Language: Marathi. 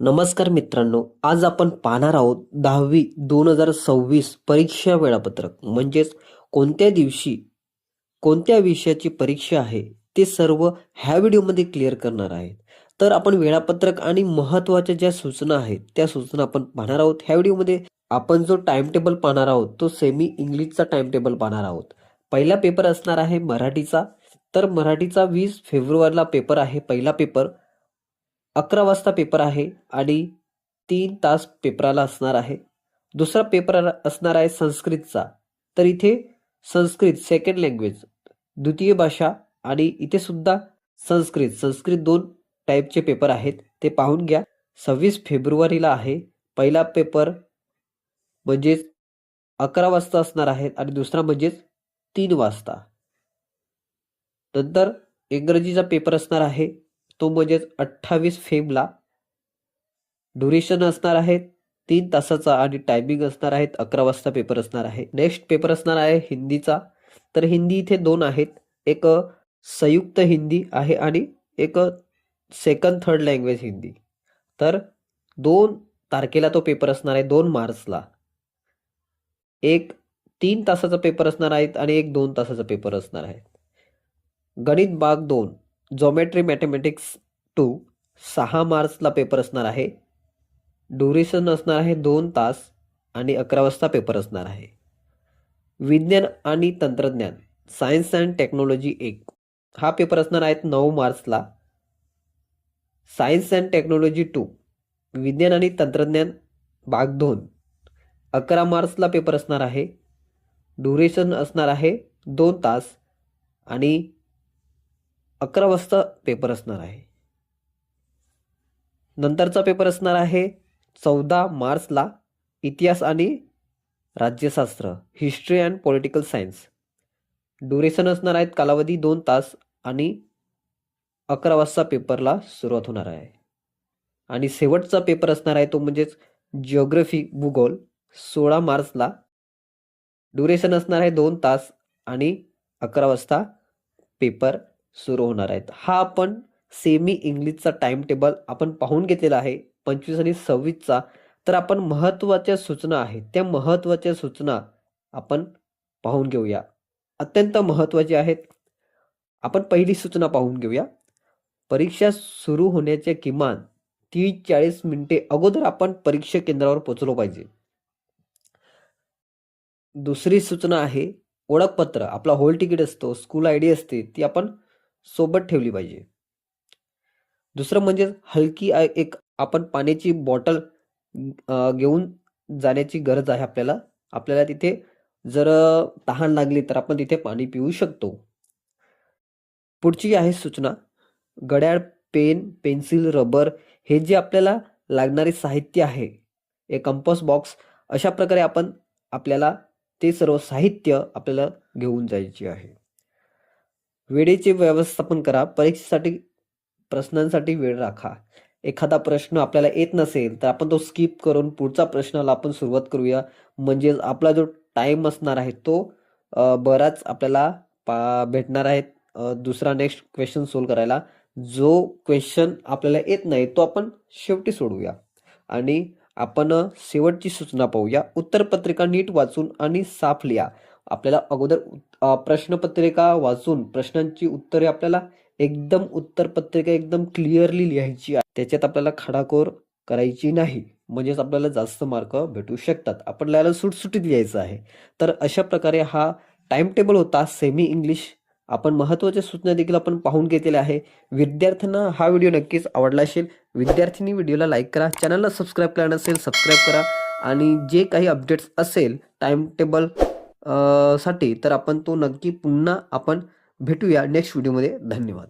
नमस्कार मित्रांनो आज आपण पाहणार आहोत दहावी दोन हजार सव्वीस परीक्षा वेळापत्रक. म्हणजेच कोणत्या दिवशी कोणत्या विषयाची परीक्षा आहे ते सर्व ह्या व्हिडिओमध्ये क्लिअर करणार आहेत. तर आपण वेळापत्रक आणि महत्त्वाच्या ज्या सूचना आहेत त्या सूचना आपण पाहणार आहोत. ह्या व्हिडिओमध्ये आपण जो टाइमटेबल पाहणार आहोत तो सेमी इंग्लिशचा टाइमटेबल पाहणार आहोत. पहिला पेपर असणार आहे मराठीचा. तर मराठीचा वीस फेब्रुवारीला पेपर आहे पहिला पेपर अकरा वाजता पेपर आहे आणि तीन तास पेपराला असणार आहे. दुसरा पेपर असणार आहे संस्कृतचा. तर इथे संस्कृत सेकंड लँग्वेज द्वितीय भाषा आणि इथे सुद्धा संस्कृत संस्कृत दोन टाईपचे पेपर आहेत. ते पाहून घ्या. सव्वीस फेब्रुवारीला आहे. पहिला पेपर म्हणजेच अकरा वाजता असणार आहे आणि दुसरा म्हणजेच तीन वाजता. नंतर इंग्रजीचा पेपर असणार आहे. तो म्हणजेच अठ्ठावीस फेबला. ड्युरेशन असणार आहे तीन तासाचा आणि टायमिंग असणार आहेत अकरा वाजता पेपर असणार आहे. नेक्स्ट पेपर असणार आहे हिंदीचा. तर हिंदी इथे दोन आहेत. एक संयुक्त हिंदी आहे आणि एक सेकंड थर्ड लँग्वेज हिंदी. तर दोन तारखेला तो पेपर असणार आहे दोन मार्चला. एक तीन तासाचा पेपर असणार आहेत आणि एक दोन तासाचा पेपर असणार आहे गणित भाग दोन. जॉमेट्री मॅथमॅटिक्स टू सहा मार्चला पेपर असणार आहे. ड्युरेशन असणार आहे दोन तास आणि अकरा वाजता पेपर असणार आहे. विज्ञान आणि तंत्रज्ञान सायन्स अँड टेक्नॉलॉजी एक. हा पेपर असणार आहेत नऊ मार्चला. सायन्स अँड टेक्नॉलॉजी टू विज्ञान आणि तंत्रज्ञान भाग दोन. अकरा मार्चला पेपर असणार आहे. ड्युरेशन असणार आहे दोन तास आणि अकरा वाजता पेपर असणार आहे. नंतरचा पेपर असणार आहे चौदा मार्चला इतिहास आणि राज्यशास्त्र history and political science. Duration असणार आहेत कालावधी दोन तास आणि अकरा वाजता पेपरला सुरुवात होणार आहे. आणि शेवटचा पेपर असणार आहे तो म्हणजेच जिओग्रफी भूगोल सोळा मार्चला. ड्युरेशन असणार आहे दोन तास आणि अकरा वाजता पेपर सुरू होणार आहेत. हा आपण सेमी इंग्लिशचा टाइम टेबल आपण पाहून घेतलेला आहे. पंचवीस आणि सव्वीसचा तर आपण महत्त्वाच्या सूचना आहेत. त्या महत्त्वाच्या सूचना आपण पाहून घेऊया. अत्यंत महत्त्वाची आहेत. आपण पहिली सूचना पाहून घेऊया. परीक्षा सुरू होण्याच्या किमान तीस चाळीस मिनिटे अगोदर आपण परीक्षा केंद्रावर पोचलो पाहिजे. दुसरी सूचना आहे. ओळखपत्र. आपला होल तिकीट असतो. स्कूल आय डी असते. ती आपण सोबत ठेवली पाहिजे. दुसरं म्हणजे हलकी एक आपण पाण्याची बॉटल घेऊन जाण्याची गरज आहे आपल्याला. आपल्याला तिथे जर तहान लागली तर आपण तिथे पाणी पिऊ शकतो. पुढची आहे सूचना. घड्याळ पेन पेन्सिल रबर हे जे आपल्याला लागणारे साहित्य आहे एक कंपस बॉक्स अशा प्रकारे आपण आपल्याला ते सर्व साहित्य आपल्याला घेऊन जायचे आहे. वेळेचे व्यवस्थापन करा. परीक्षेसाठी प्रश्नांसाठी वेळ राखा. एखादा प्रश्न आपल्याला येत नसेल तर आपण तो स्किप करून पुढचा प्रश्नाला आपण सुरुवात करूया. म्हणजे आपला जो टाईम असणार आहे तो बराच आपल्याला पा भेटणार आहे दुसरा नेक्स्ट क्वेश्चन सोल्व करायला. जो क्वेश्चन आपल्याला येत नाही तो आपण शेवटी सोडवूया. आणि आपण शेवटची सूचना पाहूया. उत्तरपत्रिका नीट वाचून आणि साफ लिहा. आपल्याला अगोदर प्रश्नपत्रिका वाचून प्रश्नांची उत्तरे आपल्याला एकदम उत्तरपत्रिका एकदम क्लिअरली लिहायची आहे. त्याच्यात आपल्याला खडाखोर करायची नाही. म्हणजेच आपल्याला जास्त मार्क भेटू शकतात. आपल्याला सुटसुटीत लिहायचं आहे. तर अशा प्रकारे हा टाइम टेबल होता. सेमी इंग्लिश आपण महत्त्वाच्या सूचना देखील आपण पाहून घेतलेल्या आहे. विद्यार्थ्यांना हा व्हिडिओ नक्कीच आवडला असेल. विद्यार्थ्यांनी व्हिडिओला लाईक करा. चॅनलला सबस्क्राईब करा नसेल सबस्क्राईब करा. आणि जे काही अपडेट्स असेल टाइम टेबल साठी तर आपण तो नक्की पुन्हा आपण भेटूया नेक्स्ट व्हिडिओमध्ये धन्यवाद.